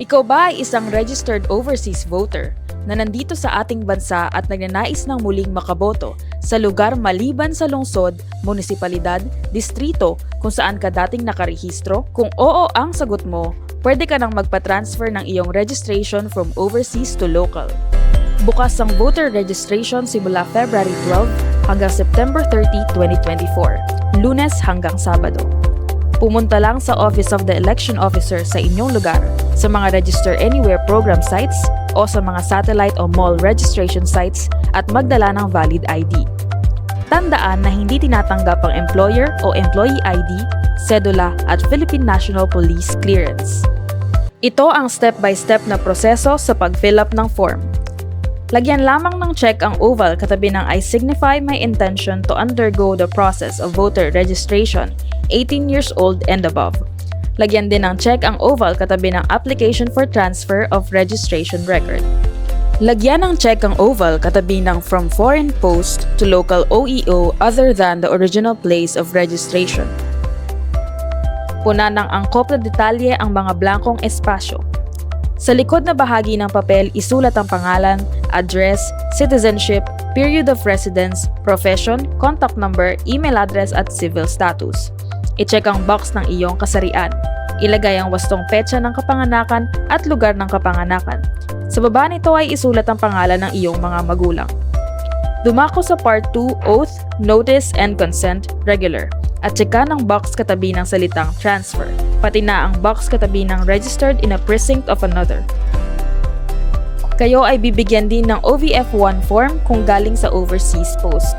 Ikaw ba ay isang registered overseas voter na nandito sa ating bansa at nagnanais ng muling makaboto sa lugar maliban sa lungsod, munisipalidad, distrito kung saan ka dating nakarehistro? Kung oo ang sagot mo, pwede ka nang magpa-transfer ng iyong registration from overseas to local. Bukas ang voter registration simula February 12 hanggang September 30, 2024, lunes hanggang Sabado. Pumunta lang sa Office of the Election Officer sa inyong lugar, sa mga Register Anywhere program sites o sa mga satellite o mall registration sites at magdala ng valid ID. Tandaan na hindi tinatanggap ang employer o employee ID, sedula at Philippine National Police clearance. Ito ang step-by-step na proseso sa pag-fill up ng form. Lagyan lamang ng check ang oval katabi ng I signify my intention to undergo the process of voter registration, 18 years old and above. Lagyan din ng check ang oval katabi ng application for transfer of registration record. Lagyan ng check ang oval katabi ng from foreign post to local OEO other than the original place of registration. Puna ng angkop na detalye ang mga blankong espasyo. Sa likod na bahagi ng papel, isulat ang pangalan, address, citizenship, period of residence, profession, contact number, email address at civil status. I-check ang box ng iyong kasarian. Ilagay ang wastong petsa ng kapanganakan at lugar ng kapanganakan. Sa baba nito ay isulat ang pangalan ng iyong mga magulang. Dumako sa Part 2, Oath, Notice, and Consent, Regular. At tseka ng box katabi ng salitang Transfer, pati na ang box katabi ng Registered in a Precinct of Another. Kayo ay bibigyan din ng OVF1 form kung galing sa overseas post.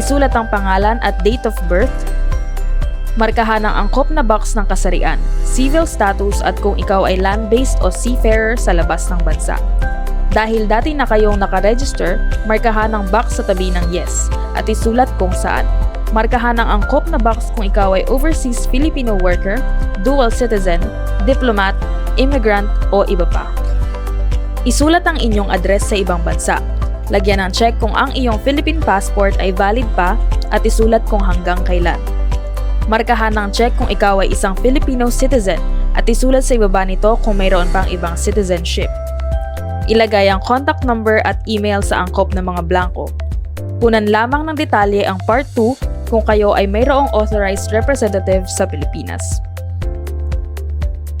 Isulat ang pangalan at date of birth, markahan ang angkop na box ng kasarian, civil status at kung ikaw ay land-based o seafarer sa labas ng bansa. Dahil dati na kayong nakaregister, markahan ang box sa tabi ng yes at isulat kung saan. Markahan ang angkop na box kung ikaw ay overseas Filipino worker, dual citizen, diplomat, immigrant o iba pa. Isulat ang inyong address sa ibang bansa. Lagyan ng check kung ang iyong Philippine passport ay valid pa at isulat kung hanggang kailan. Markahan ng check kung ikaw ay isang Filipino citizen at isulat sa ibaba nito kung mayroon pang ibang citizenship. Ilagay ang contact number at email sa angkop ng mga blanco. Punan lamang ng detalye ang Part 2 kung kayo ay mayroong authorized representative sa Pilipinas.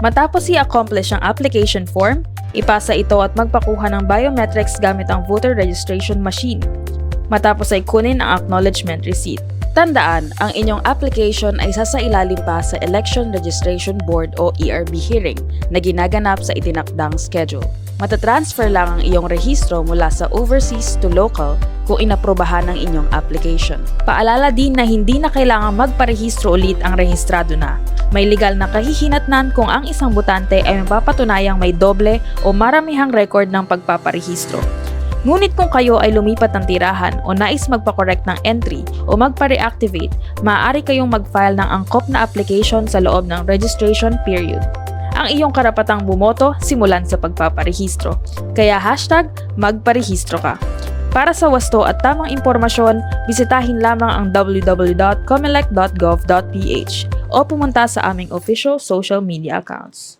Matapos i-accomplish ang application form, ipasa ito at magpakuha ng biometrics gamit ang voter registration machine. Matapos ay kunin ang acknowledgement receipt. Tandaan, ang inyong application ay sasailalim pa sa Election Registration Board o ERB hearing na ginaganap sa itinakdang schedule. Matatransfer lang ang iyong rehistro mula sa overseas to local kung inaprobahan ng inyong application. Paalala din na hindi na kailangang magparehistro ulit ang rehistrado na. May legal na kahihinatnan kung ang isang botante ay mapapatunayang may doble o maramihang record ng pagpaparehistro. Ngunit kung kayo ay lumipat ng tirahan o nais magpa-correct ng entry o magpa-reactivate, maaari kayong mag-file ng angkop na application sa loob ng registration period. Ang iyong karapatang bumoto simulan sa pagpaparehistro. Kaya hashtag magparehistro ka. Para sa wasto at tamang impormasyon, bisitahin lamang ang www.comelec.gov.ph o pumunta sa aming official social media accounts.